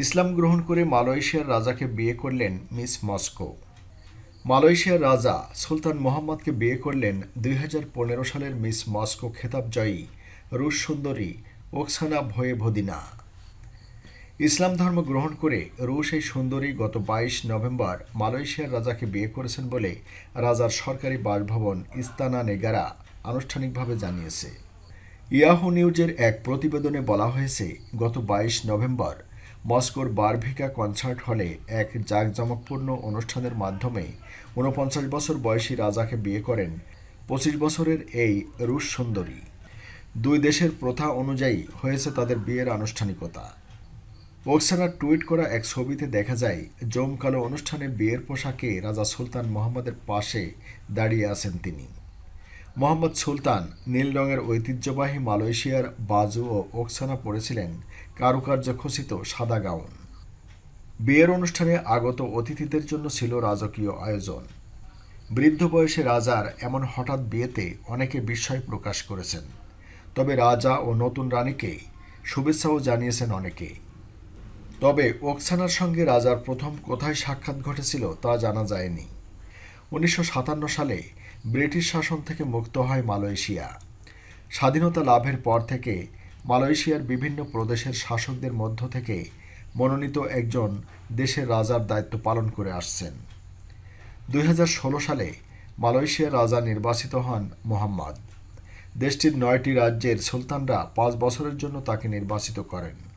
ইসলাম গ্রহণ করে মালয়েশিয়ার রাজাকে বিয়ে করলেন মিস মস্কো। মালয়েশিয়ার রাজা সুলতান মোহাম্মদকে বিয়ে করলেন দুই হাজার পনেরো সালের মিস মস্কো খেতাবজয়ী রুশ সুন্দরী ওকসানা ভয়েভদিনা। ইসলাম ধর্ম গ্রহণ করে রুশ এই সুন্দরী গত বাইশ নভেম্বর মালয়েশিয়ার রাজাকে বিয়ে করেছেন বলে রাজার সরকারি বাসভবন ইস্তানা নেগারা আনুষ্ঠানিকভাবে জানিয়েছে। ইয়াহু নিউজের এক প্রতিবেদনে বলা হয়েছে, গত বাইশ নভেম্বর মস্কোর বারভিকা কনসার্ট হলে এক জাঁকজমকপূর্ণ অনুষ্ঠানের মাধ্যমে ঊনপঞ্চাশ বছর বয়সী রাজাকে বিয়ে করেন পঁচিশ বছরের এই রুশ সুন্দরী। দুই দেশের প্রথা অনুযায়ী হয়েছে তাদের বিয়ের আনুষ্ঠানিকতা। ওকসানার টুইট করা এক ছবিতে দেখা যায়, জমকালো অনুষ্ঠানে বিয়ের পোশাকে রাজা সুলতান মোহাম্মদের পাশে দাঁড়িয়ে আছেন তিনি। মোহাম্মদ সুলতান নীল রঙের ঐতিহ্যবাহী মালয়েশিয়ার বাজু ও ওকসানা পরেছিলেন কারুকার্য খচিত সাদা গাউন। বিয়ের অনুষ্ঠানে আগত অতিথিদের জন্য ছিল রাজকীয় আয়োজন। বৃদ্ধ বয়সে রাজার এমন হঠাৎ বিয়েতে অনেকে বিস্ময় প্রকাশ করেছেন। তবে রাজা ও নতুন রানীকে শুভেচ্ছাও জানিয়েছেন অনেকে। তবে ওকসানার সঙ্গে রাজার প্রথম কোথায় সাক্ষাৎ ঘটেছিল তা জানা যায়নি। উনিশশো সাতান্ন সালে ব্রিটিশ শাসন থেকে মুক্ত হয় মালয়েশিয়া। স্বাধীনতা লাভের পর থেকে মালয়েশিয়ার বিভিন্ন প্রদেশের শাসকদের মধ্য থেকে মনোনীত একজন দেশের রাজার দায়িত্ব পালন করে আসছেন। দুই হাজার ষোলো সালে মালয়েশিয়ার রাজা নির্বাচিত হন মোহাম্মদ। দেশটির নয়টি রাজ্যের সুলতানরা পাঁচ বছরের জন্য তাকে নির্বাচিত করেন।